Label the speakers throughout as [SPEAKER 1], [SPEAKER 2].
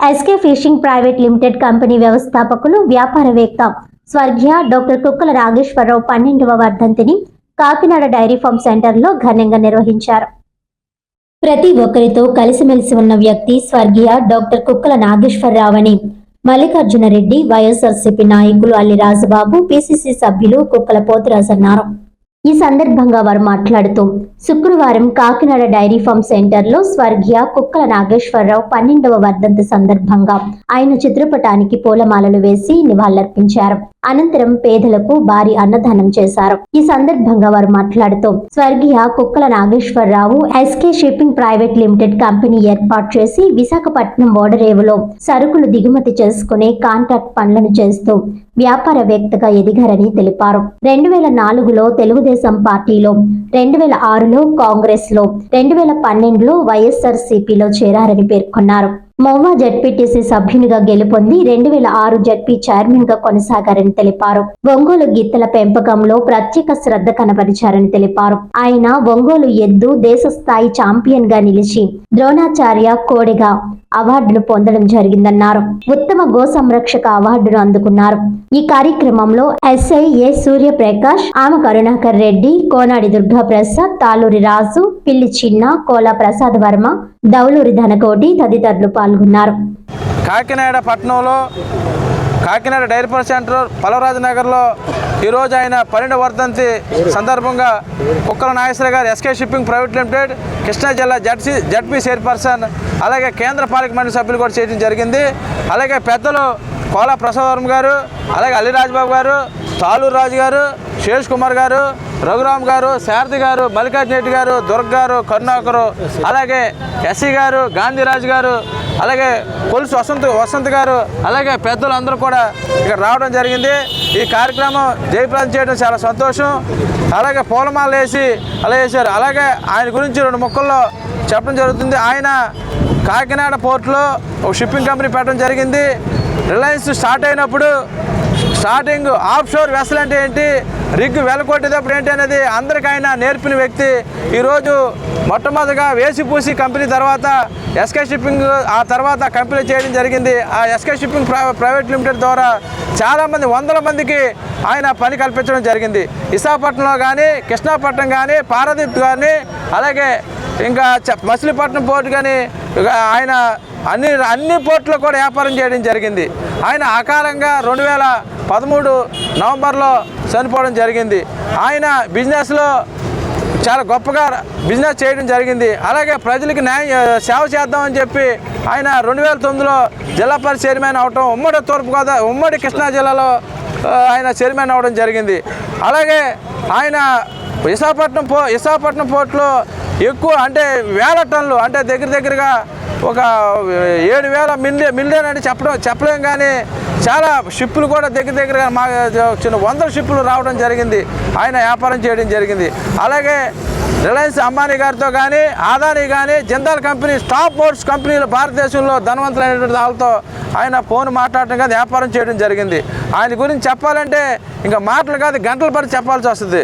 [SPEAKER 1] SK fishing private limited company వ్యవస్థాపకులు వ్యాపారవేత్త స్వర్గీయ డాక్టర్ కుక్కల నాగేశ్వరరావు పన్నెండవ వర్ధంతిని కాకినాడ డైరీ ఫార్మ్ సెంటర్లో ఘనంగా నిర్వహించారు. ప్రతి ఒక్కరితో కలిసిమెలిసి ఉన్న వ్యక్తి స్వర్గీయ డాక్టర్ కుక్కల నాగేశ్వరరావు అని మల్లికార్జున రెడ్డి వైఎస్ఆర్సీపీ నాయకులు అల్లి రాజబాబు పిసిసి సభ్యులు కుక్కల పోతురాజు అన్నారు. ఈ సందర్భంగా వారు మాట్లాడుతూ శుక్రవారం కాకినాడ డైరీ ఫార్మ్ సెంటర్లో స్వర్గీయ కుక్కల నాగేశ్వరరావు పన్నెండవ వర్ధంతి సందర్భంగా ఆయన చిత్రపటానికి పూలమాలలు వేసి నివాళులర్పించారు. అనంతరం పేదలకు భారీ అన్నదానం చేశారు. ఈ సందర్భంగా వారు మాట్లాడుతూ స్వర్గీయ Kukkala Nageswara Rao SK shipping private limited company ఏర్పాటు చేసి విశాఖపట్నం ఓడరేవులో సరుకులు దిగుమతి చేసుకునే కాంట్రాక్ట్ పనులను చేస్తూ వ్యాపారవేత్తగా ఎదిగారని తెలిపారు. రెండు వేల నాలుగులో తెలుగుదేశం పార్టీలో రెండు వేల ఆరులో కాంగ్రెస్లో రెండు వేల పన్నెండులో వైఎస్ఆర్ సిపిలో చేరారని పేర్కొన్నారు. మోవా జడ్పీటీసీ సభ్యునిగా గెలుపొంది రెండు వేల ఆరు జడ్పీ చైర్మన్గా కొనసాగారని తెలిపారు. ఒంగోలు గీతల పెంపకంలో ప్రత్యేక శ్రద్ధ కనబరిచారని తెలిపారు. ఆయన ఒంగోలు ఎద్దు దేశ స్థాయి ఛాంపియన్గా నిలిచి ద్రోణాచార్య కోడెగా అవార్డును పొందడం జరిగిందన్నారు. ఉత్తమ గో సంరక్షక అవార్డును అందుకున్నారు. ఈ కార్యక్రమంలో ఎస్ఐ ఏ సూర్యప్రకాష్ ఆమె కరుణాకర్ రెడ్డి కోనాడి దుర్గా ప్రసాద్ తాలూరి రాజు పిల్లి చిన్న కోలా ప్రసాద్ వర్మ దౌలూరి ధనకోటి తదితరులు పాల్గొన్నారు.
[SPEAKER 2] కాకినాడ పట్టణంలో Kakinada dairy farm centre Palavaraju నగర్లో ఈరోజు ఆయన పన్నెండు వర్ధంతి సందర్భంగా కుక్కల నాగేశ్వర గారు SK shipping private limited Krishna జిల్లా జడ్సీ జడ్పీ చైర్పర్సన్ అలాగే కేంద్ర పాలక మండలి సభ్యులు కూడా చేయడం జరిగింది. అలాగే పెద్దలు కోలా ప్రసాదవరం గారు అలాగే అల్లి రాజ్బాబు గారు తాలూరు రాజు గారు శేష్ కుమార్ గారు రఘురామ్ గారు శారథి గారు మల్లికార్జున రెడ్డి గారు దుర్గ గారు కరుణాకరు అలాగే ఎస్సీ గారు గాంధీరాజు గారు అలాగే కొలుసు వసంత్ వసంత్ గారు అలాగే పెద్దలు అందరూ కూడా ఇక్కడ రావడం జరిగింది. ఈ కార్యక్రమం జయప్రదం చేయడం చాలా సంతోషం. అలాగే పూలమాల వేసి అలా వేశారు అలాగే ఆయన గురించి రెండు ముక్కల్లో చెప్పడం జరుగుతుంది. ఆయన కాకినాడ పోర్టులో ఒక షిప్పింగ్ కంపెనీ పెట్టడం జరిగింది. రిలయన్స్ స్టార్ట్ అయినప్పుడు స్టార్టింగ్ ఆఫ్ షోర్ వెసల్ అంటే ఏంటి? రిగ్ వెలకొట్టేటప్పుడు ఏంటి అనేది అందరికీ ఆయన నేర్పిన వ్యక్తి. ఈరోజు మొట్టమొదటిగా వేసిపూసి కంపెనీ తర్వాత ఎస్కే షిప్పింగ్ ఆ తర్వాత కంపెనీ చేయడం జరిగింది. ఆ ఎస్కే షిప్పింగ్ ప్రైవేట్ లిమిటెడ్ ద్వారా చాలామంది వందల మందికి ఆయన పని కల్పించడం జరిగింది. విశాఖపట్నంలో కానీ కృష్ణాపట్నం కానీ పారాదీప్ కానీ అలాగే ఇంకా చ- మచిలీపట్నం పోర్టు కానీ ఆయన అన్ని అన్ని పోర్టులో కూడా వ్యాపారం చేయడం జరిగింది. ఆయన అకాలంగా రెండు వేల పదమూడు నవంబర్లో చనిపోవడం జరిగింది. ఆయన బిజినెస్లో చాలా గొప్పగా బిజినెస్ చేయడం జరిగింది. అలాగే ప్రజలకి న్యాయ సేవ చేద్దామని చెప్పి ఆయన రెండు వేల తొమ్మిదిలో జిల్లా పరిషత్ చైర్మన్ అవటం ఉమ్మడి తూర్పుగోదావరి ఉమ్మడి కృష్ణా జిల్లాలో ఆయన చైర్మన్ అవ్వడం జరిగింది. అలాగే ఆయన విశాఖపట్నం పో విశాఖపట్నం పోర్టులో ఎక్కువ అంటే వేల టన్నులు అంటే దగ్గర దగ్గరగా ఒక ఏడు వేల మిల్లే మిలియన్ అని చెప్పడం చెప్పలేం కానీ చాలా షిప్పులు కూడా దగ్గర దగ్గరగా మా చిన్న వందల షిప్పులు రావడం జరిగింది. ఆయన వ్యాపారం చేయడం జరిగింది. అలాగే రిలయన్స్ అంబానీ గారితో కానీ ఆదానీ కానీ జిందాల్ కంపెనీ స్టాప్ మోట్స్ కంపెనీలు భారతదేశంలో ధనవంతులైనటువంటి వాళ్ళతో ఆయన ఫోన్ మాట్లాడటం కాదు వ్యాపారం చేయడం జరిగింది. ఆయన గురించి చెప్పాలంటే ఇంకా మాటలు కాదు గంటల పడి చెప్పాల్సి వస్తుంది.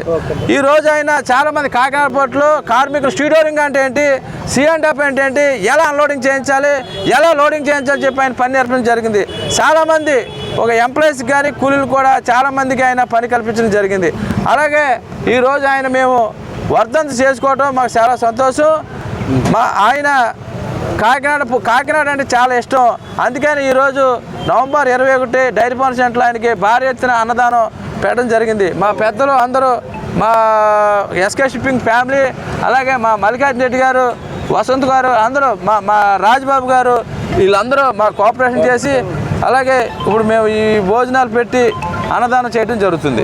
[SPEAKER 2] ఈ రోజు ఆయన చాలామంది కాకినాడ పోర్టులో కార్మికులు స్టీడోరింగ్ అంటే ఏంటి సి అండ్ ఎఫ్ అంటే ఏంటి ఎలా అన్లోడింగ్ చేయించాలి ఎలా లోడింగ్ చేయించాలి చెప్పి ఆయన పని నేర్పడం జరిగింది. చాలామంది ఒక ఎంప్లాయీస్కి కానీ కూలీలు కూడా చాలామందికి ఆయన పని కల్పించడం జరిగింది. అలాగే ఈరోజు ఆయన మేము వర్ధంతి చేసుకోవటం మాకు చాలా సంతోషం. మా ఆయన కాకినాడ కాకినాడ అంటే చాలా ఇష్టం. అందుకని ఈరోజు నవంబర్ ఇరవై ఒకటి డైరీ ఫార్మ్ సెంటర్ ఆయనకి భారీ ఎత్తున అన్నదానం పెట్టడం జరిగింది. మా పెద్దలు అందరూ మా ఎస్కే షిప్పింగ్ ఫ్యామిలీ అలాగే మా మల్లికార్జున రెడ్డి గారు వసంత్ గారు అందరూ మా మా రాజ్బాబు గారు వీళ్ళందరూ మా కోఆపరేషన్ చేసి అలాగే ఇప్పుడు మేము ఈ భోజనాలు పెట్టి అన్నదానం చేయడం జరుగుతుంది.